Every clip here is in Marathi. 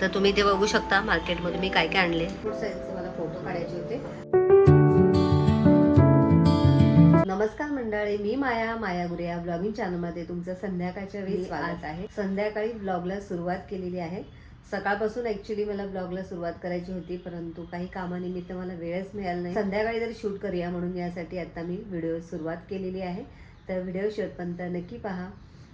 तर तुम्ही ते बघू शकता मार्केटमध्ये मी काय काय आणले. मला फोटो काढायचे होते नमस्कार मंडळी मी माया माया गुरे या ब्लॉगिंग चॅनलमध्ये तुमचं संध्याकाळच्या वेळी स्वागत आहे. संध्याकाळी ब्लॉगला सुरुवात केलेली आहे. सकाळपासून ऍक्च्युली मला ब्लॉगला सुरुवात करायची होती परंतु काही कामानिमित्त मला वेळच मिळाला नाही. संध्याकाळी जर शूट करूया म्हणून यासाठी आता मी व्हिडिओ सुरुवात केलेली आहे. तर व्हिडिओ शेवटपर्यंत नक्की पहा.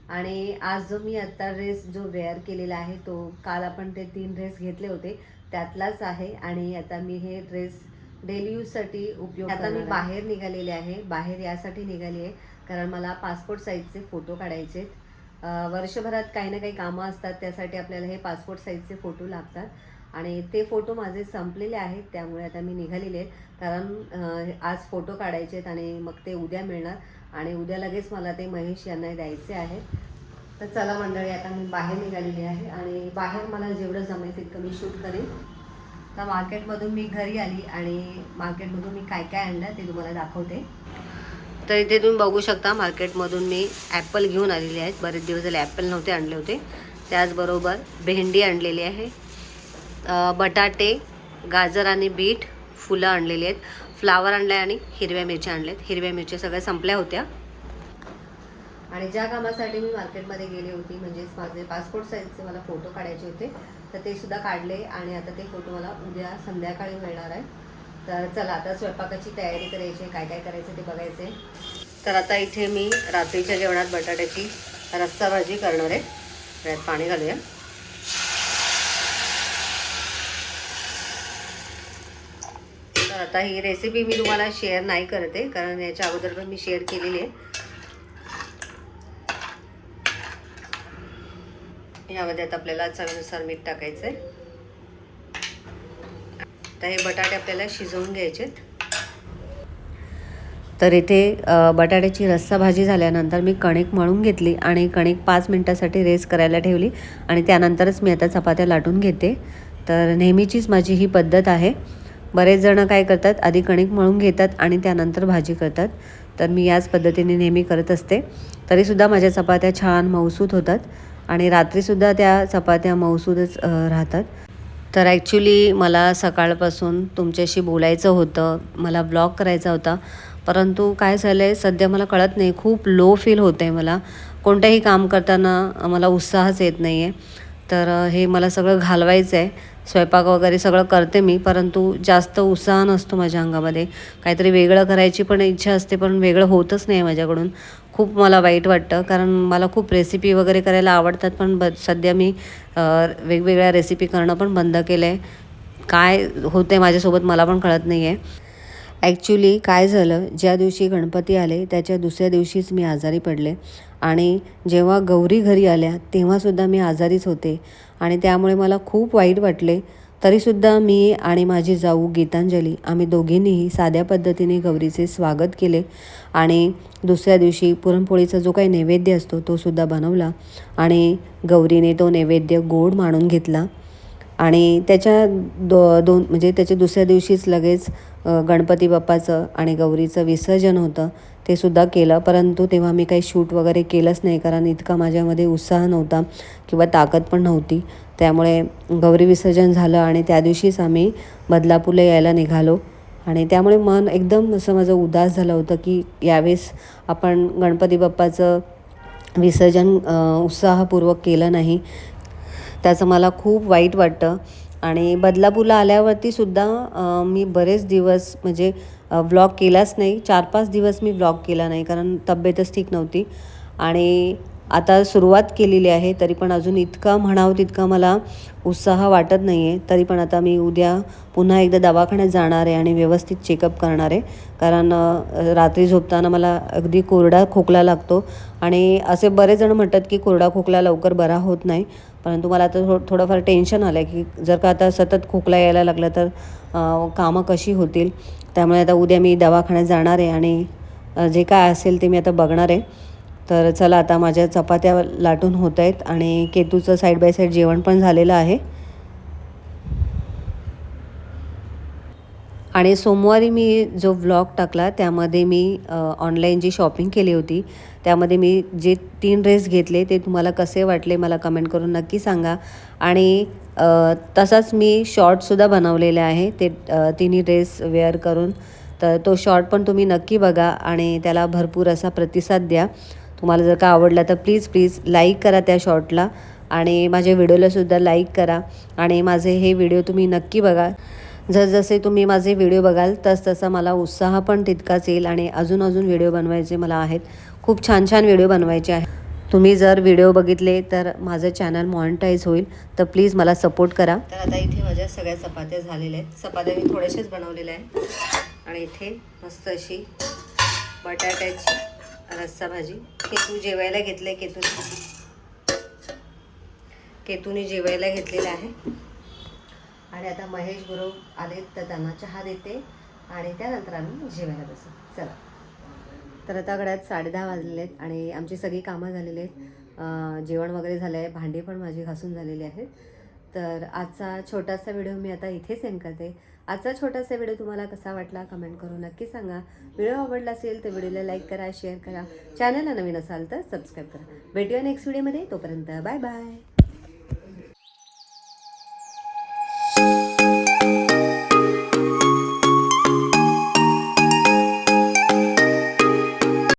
आणि आज जो मी आता ड्रेस जो वेअर केलेला आहे तो काल आपण ते तीन ड्रेस घेतले होते त्यातलाच आहे आणि आता मी हे ड्रेस डेली यूजसाठी उपयोग आता मी बाहेर निघालेले आहे. बाहेर यासाठी निघाली आहे कारण मला पासपोर्ट साईजचे फोटो काढायचे आहेत. वर्षभरात काही ना काही कामं असतात त्यासाठी आपल्याला हे पासपोर्ट साईजचे फोटो लागतात. आणि ते फोटो माझे संपलेले आहेत त्यामुळे आता मी निघालेले आहे कारण आज फोटो काढायचे आहेत आणि मग ते उद्या मिळणार. आणि उद्या लगेच मला ते महेश यांना द्यायचे आहे तर चला मंडळी आता मी बाहेर निघालेली आहे आणि बाहेर मला जेवढं जमेल तितकं मी शूट करेन. तर मार्केटमधून मी घरी आली आणि मार्केटमधून मी काय काय आणलं ते तुम्हाला दाखवते. तर इथे तुम्ही बघू शकता मार्केटमधून मी ॲपल घेऊन आलेले आहेत. बरेच दिवस झाले ॲपल नव्हते आणले होते. त्याचबरोबर भेंडी आणलेली आहे. बटाटे गाजर आणि बीट फुलं आणलेली आहेत. फ्लावर आणले आणि हिरव्या मिरच्या आणल्यात. हिरव्या मिरच्या सगळ्या संपल्या होत्या. आणि ज्या कामासाठी मी मार्केटमध्ये गेली होती म्हणजेच माझे पासपोर्ट साईजचे मला फोटो काढायचे होते तर ते सुद्धा काढले आणि आता ते फोटो मला उद्या संध्याकाळी मिळणार आहे. तर चला आता स्वयंपाकाची तयारी करायची आहे, काय काय करायचं ते बघायचं. आहे तर आता इथे मी रात्रीच्या जेवणात बटाट्याची रस्सा भाजी करणार आहे. त्यात पाणी घालूया. आता ही रेसिपी मी तुम्हाला शेअर नाही करते कारण याच्या अगोदर पण मी शेअर केलेली आहे. यामध्ये आता आपल्याला चवीनुसार मीठ टाकायचं आहे तर हे बटाटे आपल्याला शिजवून घ्यायचे तर इथे बटाट्याची रस्सा भाजी झाल्यानंतर मी कणिक मळून घेतली आणि कणिक पाच मिनटासाठी रेस करायला ठेवली आणि त्यानंतरच मी आता चपात्या लाटून घेते. तर नेहमीचीच माझी ही पद्धत आहे. बरेच जण काय करतात आधी कणिक मळून घेतात आणि त्यानंतर भाजी करतात. तर मी याच पद्धतीने नेहमी करत असते. तरीसुद्धा माझ्या चपात्या छान मऊसूत होतात आणि रात्रीसुद्धा त्या चपात्या मऊसूदच राहतात. तर ॲक्च्युली मला सकाळपासून तुमच्याशी बोलायचं होतं मला ब्लॉग करायचा होता. परंतु काय झालं आहे सध्या मला कळत नाही. खूप लो फील होतं आहे मला. कोणतंही काम करताना मला उत्साहच येत नाही आहे तर हे मला सगळं घालवायचं आहे स्वयंपाक वगैरे सगळं करते मी परंतु जास्त उत्साह नसतो माझ्या अंगामध्ये. काहीतरी वेगळं करायची पण इच्छा असते पण वेगळं होतच नाही माझ्याकडून. खूप मला वाईट वाटतं कारण मला खूप रेसिपी वगैरे करायला आवडतात पण ब सध्या मी वेगवेगळ्या रेसिपी करणं पण बंद केलं आहे काय होते माझ्यासोबत मला पण कळत नाही आहे ॲक्च्युली काय झालं ज्या दिवशी गणपती आले त्याच्या दुसऱ्या दिवशीच मी आजारी पडले. आणि जेव्हा गौरी घरी आल्या तेव्हासुद्धा मी आजारीच होते. आणि त्यामुळे मला खूप वाईट वाटले. तरीसुद्धा मी आणि माझी जाऊ गीतांजली आम्ही दोघींनीही साध्या पद्धतीने गौरीचे स्वागत केले. आणि दुसऱ्या दिवशी पुरणपोळीचा जो काही नैवेद्य असतो तो सुद्धा बनवला. आणि गौरीने तो नैवेद्य गोड मानून घेतला. आणि त्याच्या दो दोन म्हणजे त्याच्या दुसऱ्या दिवशीच लगेच गणपती बाप्पाचं आणि गौरीचं विसर्जन होतं ते सुद्धा केलं. परंतु तेव्हा मी काही शूट वगैरे केलंच नाही कारण इतका माझ्यामध्ये उत्साह नव्हता किंवा ताकद पण नव्हती. त्यामुळे गौरी विसर्जन झालं आणि त्या दिवशीच आम्ही बदलापूरला यायला निघालो. आणि त्यामुळे मन एकदम असं माझं उदास झालं होतं की यावेळेस आपण गणपती बाप्पाचं विसर्जन उत्साहपूर्वक केलं नाही. त्याचं मला खूप वाईट वाटतं. आणि बदलापूरला आल्यावरती सुद्धा मी बरेच दिवस म्हणजे व्लॉग केलाच नाही. चार पाच दिवस मी व्लॉग केला नाही कारण तब्येतच ठीक नव्हती. आणि आता सुरुवात केलेली आहे तरी पण अजून इतका म्हणावं तितका मला उत्साह वाटत नाही आहे तरी पण आता मी उद्या पुन्हा एकदा दवाखान्यात जाणार आहे आणि व्यवस्थित चेकअप करणार आहे. कारण रात्री झोपताना मला अगदी कोरडा खोकला लागतो आणि असे बरेच जण म्हणतात की कोरडा खोकला लवकर बरा होत नाही. परंतु मला आता थो थोडंफार टेन्शन आलं आहे की जर का आता सतत खोकला यायला लागला तर कामं कशी होतील? त्यामुळे आता उद्या मी दवाखान्यात जाणार आहे आणि जे काय असेल ते मी आता बघणार आहे. तर चला आता माझ्या चपात्या लाटून होत आहेत आणि केतूचं साईड बाय साईड जेवण पण झालेलं आहे. आणि सोमवारी मी जो व्लॉग टाकला त्यामध्ये मी ऑनलाईन जी शॉपिंग केली होती त्यामध्ये मी जे तीन ड्रेस घेतले ते तुम्हाला कसे वाटले मला कमेंट करून नक्की सांगा. आणि तसाच मी शॉर्टसुद्धा बनवलेले आहे ते तिन्ही ड्रेस वेअर करून. तर तो शॉर्ट पण तुम्ही नक्की बघा आणि त्याला भरपूर असा प्रतिसाद द्या. तुम्हाला जर का आवडला तर प्लीज प्लीज लाईक करा त्या शॉर्टला आणि माझ्या व्हिडिओलासुद्धा लाईक करा. आणि माझे हे व्हिडिओ तुम्ही नक्की बघा. जसजसे तुम्ही माझे व्हिडिओ बघाल तस तसा मला उत्साह पण तितकाच येईल आणि अजून अजून व्हिडिओ बनवायचे मला आहेत. खूप छान छान व्हिडिओ बनवायचे आहेत. तुम्ही जर व्हिडिओ बघितले तर माझं चॅनल मॉनिटाईज होईल. तर प्लीज मला सपोर्ट करा. तर आता इथे माझ्या सगळ्या चपात्या झालेल्या आहेत. चपात्या मी थोड्याशाच बनवलेल्या आहेत. आणि इथे मस्त अशी बटाट्याची रस्सा भाजी. केतू जेवायला घेतलं आहे केतू. केतूने जेवायला घेतलेलं आहे. आणि आता महेश गुरु आलेत तर त्यांना चहा देते आणि त्यानंतर आम्ही जेवायला बसू. चला. तर आता घड्यात साडेदहा वाजलेले आहेत आणि आमची सगळी कामं झालेली आहेत. जेवण वगैरे झालं आहे भांडी पण माझी घासून झालेली आहेत. तर आजचा छोटासा व्हिडिओ मी आता इथे सेंड करते. आजचा छोटासा व्हिडिओ तुम्हाला कसा वाटला कमेंट करून नक्की सांगा. व्हिडिओ आवडला असेल तर व्हिडिओला लाईक करा शेअर करा. चॅनलला नवीन असाल तर सबस्क्राईब करा. भेटूया नेक्स्ट व्हिडिओमध्ये तोपर्यंत बाय बाय